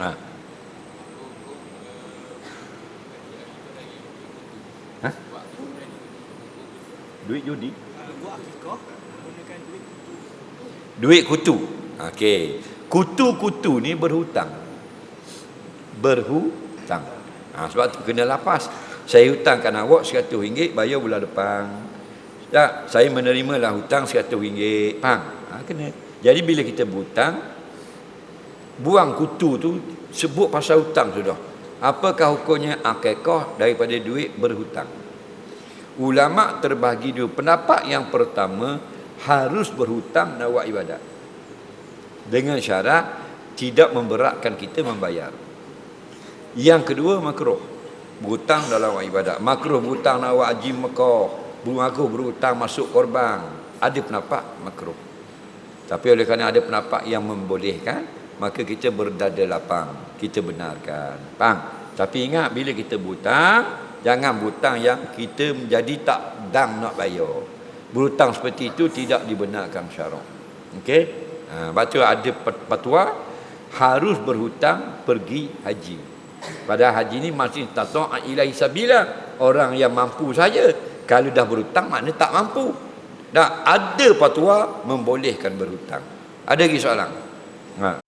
Ha. Ha? Duit judi? Duit kutu. Okey. Kutu-kutu ni berhutang. Berhutang. Ha, sebab tu kena lapas. Saya hutangkan awak RM100, bayar bulan depan. Tak, saya menerimalah hutang RM100. Faham? Ha, kena. Jadi bila kita berhutang, buang kutu tu sebut pasal hutang sudah. Apakah hukumnya akikah daripada duit berhutang? Ulama terbagi dua pendapat yang pertama harus berhutang nak buat ibadat. Dengan syarat tidak memberatkan kita membayar. Yang kedua makruh. Berhutang dalam buat ibadat. Makruh berhutang nak buat Mekah. Makruh berhutang masuk korban. Ada pendapat makruh. Tapi oleh kerana ada pendapat yang membolehkan, maka kita berdada lapang. Kita benarkan. Faham? Tapi ingat bila kita berhutang, jangan berhutang yang kita menjadi tak dang nak bayar. Berhutang seperti itu tidak dibenarkan syarak. Okey? Ha, tu ada fatwa harus berhutang pergi haji. Padahal haji ni masih tata'at ilahi sabila. Orang yang mampu saja. Kalau dah berhutang maknanya tak mampu. Tak ada fatwa membolehkan berhutang. Ada lagi soalan? Ha.